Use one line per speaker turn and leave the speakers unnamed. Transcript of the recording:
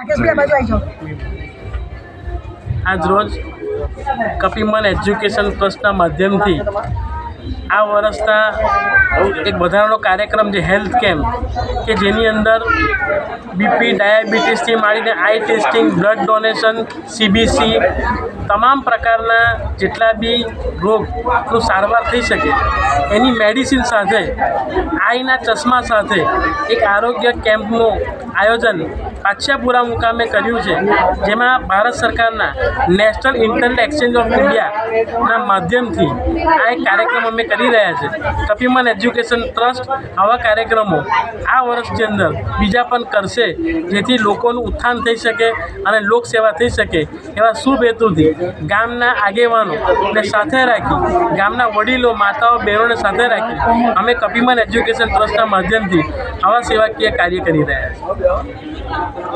રાકેશભાઈ
રોજ કપિમન એજ્યુકેશન ટ્રસ્ટના માધ્યમથી આ વર્ષના એક વધારાનો કાર્યક્રમ છે હેલ્થ કેમ્પ, કે જેની અંદર બીપી, ડાયાબિટીસથી માંડીને eye testing, blood donation CBC તમામ પ્રકારના જેટલા બી રોગનું સારવાર થઈ શકે. એની મેડિસિન સાથે, આઈના ચશ્મા સાથે એક આરોગ્ય કેમ્પનું આયોજન પાછિયાપુરા મુકામે કર્યું છે, જેમાં ભારત સરકારના નેશનલ ઇન્ટરનેટ એક્સચેન્જ ઓફ ઇન્ડિયાના માધ્યમથી આ એક કાર્યક્રમ અમે કરી રહ્યા છે. કપિમન એજ્યુકેશન ટ્રસ્ટ આવા કાર્યક્રમો આ વર્ષની અંદર બીજા પણ કરશે, જેથી લોકોનું ઉત્થાન થઈ શકે અને લોકસેવા થઈ શકે એવા શુભ હેતુથી ગામના આગેવાનોને સાથે રાખી ગામના વડીલો, માતાઓ, બહેનોને સાથે રાખી અમે કપિમન એજ્યુકેશન ટ્રસ્ટના માધ્યમથી આવા સેવાકીય કાર્ય કરી રહ્યા છીએ.